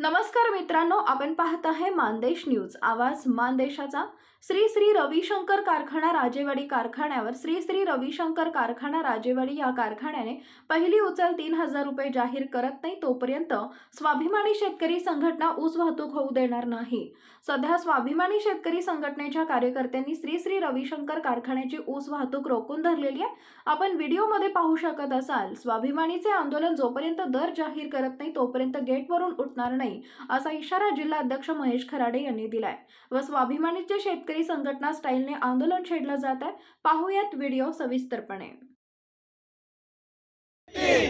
नमस्कार मित्रांनो आपण पाहत आहे मानदेश न्यूज. आवाज मानदेशाचा. श्री श्री रविशंकर कारखाना राजेवाडी कारखान्यावर श्री श्री रविशंकर कारखाना राजेवाडी या कारखान्याने पहिली उचल तीन हजार रुपये जाहीर करत नाही तोपर्यंत स्वाभिमानी शेतकरी संघटना ऊस वाहतूक होऊ देणार नाही. सध्या स्वाभिमानी शेतकरी संघटनेच्या कार्यकर्त्यांनी श्री श्री रविशंकर कारखान्याची ऊस वाहतूक रोखून धरलेली आहे. आपण व्हिडिओमध्ये पाहू शकत असाल स्वाभिमानीचे आंदोलन जोपर्यंत दर जाहीर करत नाही तोपर्यंत गेटवरून उठणार नाही असा इशारा जिल्हा अध्यक्ष महेश खराडे यांनी दिलाय. व स्वाभिमानीचे शेतकरी संघटना स्टाईलने आंदोलन छेडलं जात आहे. पाहूयात व्हिडिओ सविस्तरपणे.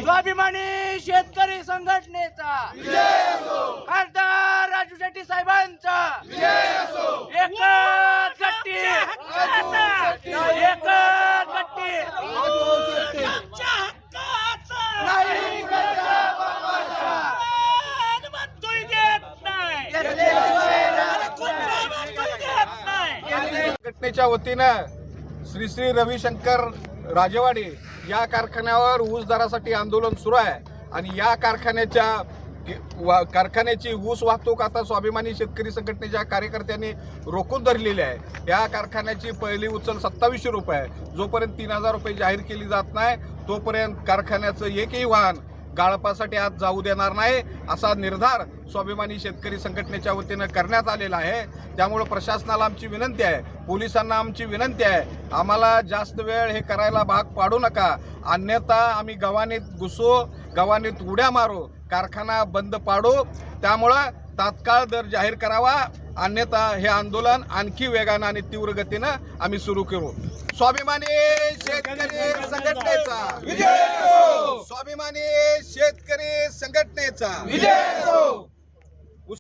स्वाभिमानी शेतकरी संघटनेचा. खासदार राजू शेट्टी साहेबांचा. संघटनेच्या वतीनं श्री श्री रविशंकर राजेवाडी या कारखान्यावर ऊस दरासाठी आंदोलन सुरू आहे. आणि या कारखान्याच्या वा- कारखान्याची ऊस वाहतूक आता स्वाभिमानी शेतकरी संघटनेच्या कार्यकर्त्यांनी रोखून धरलेली आहे. या कारखान्याची पहिली उचल सत्तावीसशे रुपये आहे. जोपर्यंत तीन हजार रुपये जाहीर केली जात नाही तोपर्यंत कारखान्याचं एकही वाहन गाळपासाठी आज जाऊ देणार नाही असा निर्धार स्वाभिमानी शेतकरी संघटनेच्या वतीनं करण्यात आलेला आहे. त्यामुळं प्रशासनाला आमची विनंती आहे पोलिसांना आमची विनंती आहे आम्हाला जास्त वेळ हे करायला भाग पाडू नका. अन्यथा आम्ही गव्हाणीत घुसू गव्हाणीत उड्या मारू कारखाना बंद पाडू. त्यामुळं तात्काळ दर जाहीर करावा. अन्यथा हे आंदोलन आणखी वेगानं आणि तीव्र गतीनं आम्ही सुरू करू. स्वाभिमानी शेतकरी संघटनेचा. स्वाभिमानी शेतकरी संघटनेचा.